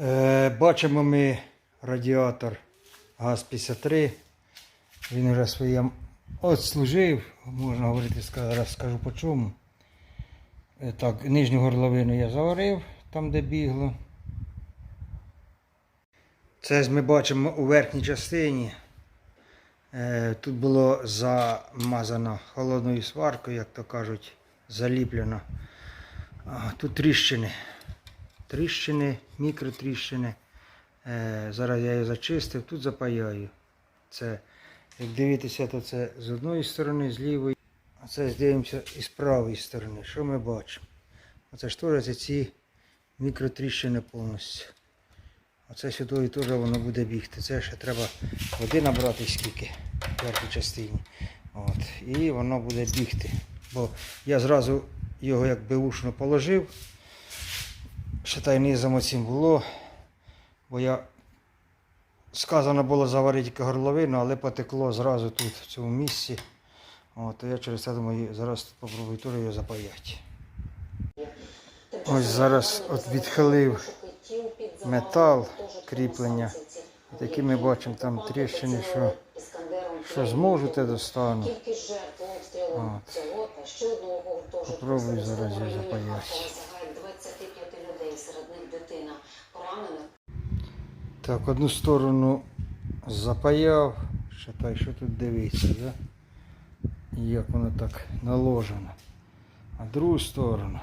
Е, бачимо ми радіатор ГАЗ-53. Він вже своє отслужив, можна говорити, зараз скажу по чому. Е, Так, нижню горловину я заварив, там де бігло. Це ми бачимо у верхній частині. Е, Тут було замазано холодною сваркою, як то кажуть, заліплено. Тут тріщини. Тріщини, мікротріщини. Е, Зараз я її зачистив, тут запаяю. Це, як дивитися, то це з одної сторони, з лівої. А це дивимося і з правої сторони. Що ми бачимо? Оце ж теж ці мікротріщини повністю. Оце сюди теж воно буде бігти. Це ще треба води набрати скільки в верхній частині. От. І воно буде бігти. Бо я зразу його як беушно положив. Считай, низом оцім було. Бо я сказано було заварити горловину, але потекло зразу тут, в цьому місці. От, я через це думаю, зараз попробую теж його запаяти. Ось зараз от відхилив метал кріплення. Такі ми бачимо там тріщини, що, що зможу, те достану. От. Попробую зараз її запаяти. Так, одну сторону запаяв. Считай, що тут дивиться, да? Як воно так наложено. А другу сторону.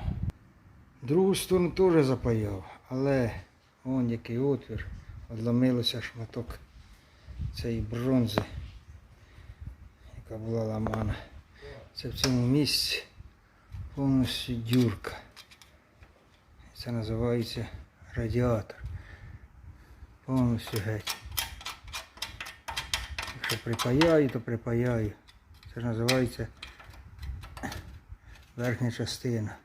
Другу сторону теж запаяв, але вон який отвір. Odламилося шматок цієї бронзи, яка була ламана. Це в цьому місці повністю дюрка. Це називається радіатор повністю геть. Якщо припаяю, то припаяю. Це ж називається верхня частина.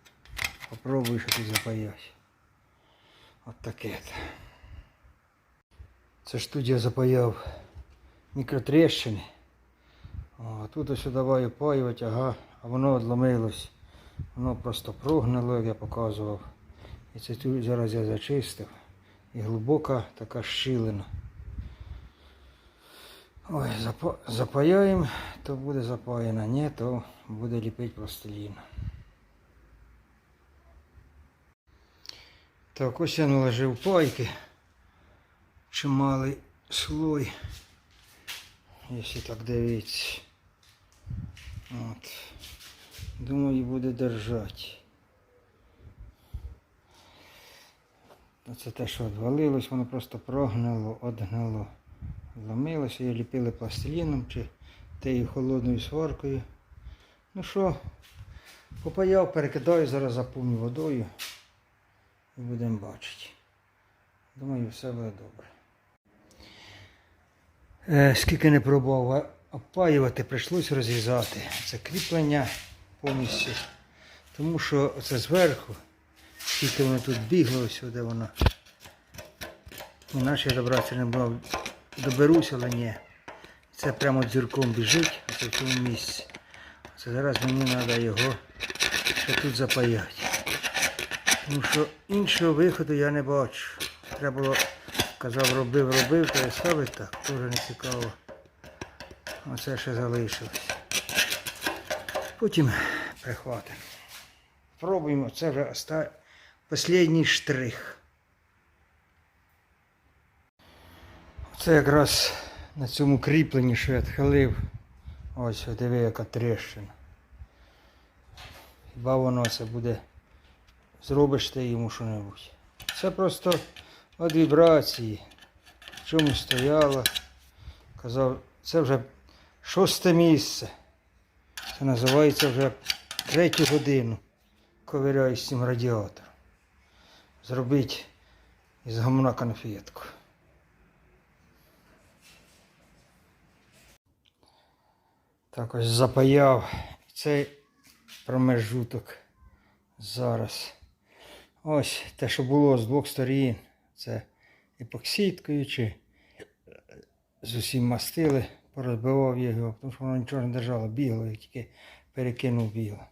Попробую, що тут запаяти. От таке. Це ж тут я запаяв мікротріщини. О, тут ось давай опаювати, ага, а воно відломилось. Воно просто прогнило, як я показував. І це тут зараз я зачистив. І глибока така щілина. Ой, запа- запаяємо, то буде запаяно, ні, то буде ліпити пластилін. Так, ось я наложив пайки. Чималий слой. Якщо так дивитися. От. Думаю, буде держати. Оце те, що відвалилось, воно просто прогнило, одгнило. Зламилося, її ліпили пластиліном чи тією холодною сваркою. Ну що, попаяв, перекидаю, зараз заповню водою і будемо бачити. Думаю, все буде добре. Е, скільки не пробував опаювати, прийшлось розрізати. Це кріплення повністю. Тому що це зверху, скільки воно тут бігло, ось сюди воно. Іначе я добратися не брав. Доберусь, але ні. Це прямо дзірком біжить, оце в цьому місці. Це зараз мені треба його ще тут запаяти. Тому що іншого виходу я не бачу. Треба було, казав, робив, робив, то я ставив так, теж не цікаво. Оце ще залишилось. Потім прихватимо. Пробуємо, це вже оста... останній штрих. Це якраз на цьому кріпленні, що я відхилив. Ось диви, яка тріщина. Хіба воно це буде. Зробиш ти йому що-небудь. Це просто від вібрації. В чому стояло. Казав, це вже шосте місце. Це називається вже третю годину. Ковиряю з цим радіатором. Зробити із гамна конфетку. Так ось запаяв цей промежуток зараз. Ось те, що було з двох сторін. Це епоксидкою чи з усім мастили, порозбивав його, тому що воно нічого не держало, бігло, як тільки перекинув бігло.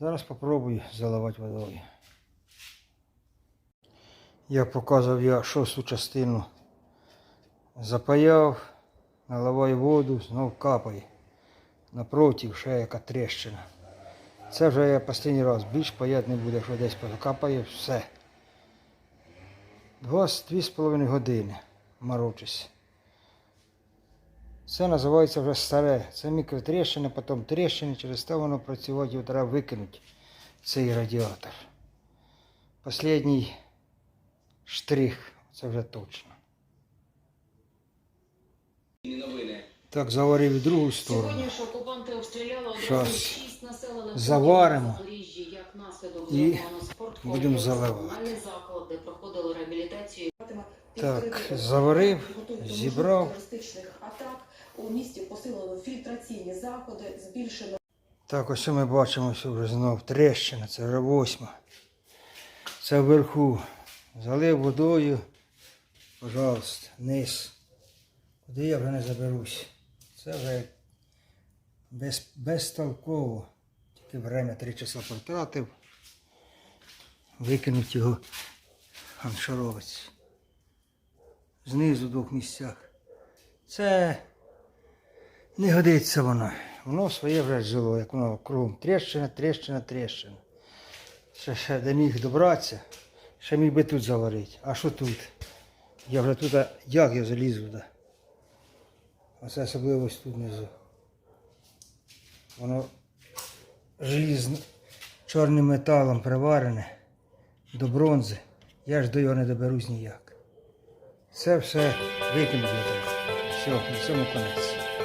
Зараз спробую заливати водою. Як показував я шосту частину, запаяв, наливаю воду, знов капає. Напротив ще яка тріщина. Це вже я останній раз більш паяти не буде, якщо десь закапає, все. Дві з половиною години морочусь. Це називається вже старе. Це мікротріщини, потім тріщини, через те воно працювати, треба викинути, цей радіатор. Последній штрих, це вже точно. Так, заварив і другу сторону. Сьогодні ж окупанти обстріляли одразу шість населених заваримо як наслідок і будемо заливати. комунальний заклад, де проходили реабілітацію. Так, заварив, зібрав. атак у місті посилено фільтраційні заходи, збільшено Так, ось ми бачимо що вже знов тріщина, це вже восьма. Це вверху. Залив водою. Пожалуйста, низ. Куди я вже не заберусь. Це вже без, безтолково. Тільки время три часа потратив. Викинуть його аншаровець. Знизу в двох місцях. Це не годиться воно. Воно своє вже жило, як воно кругом. Тріщина, тріщина, тріщина. Ще, ще де міг добратися, ще міг би тут заварити. А що тут? Я вже тут, як я залізу туди? Оце особливість тут внизу. Воно желізно, чорним металом приварене до бронзи. Я ж до його не доберусь ніяк. Це все викинути. Все, на цьому конець.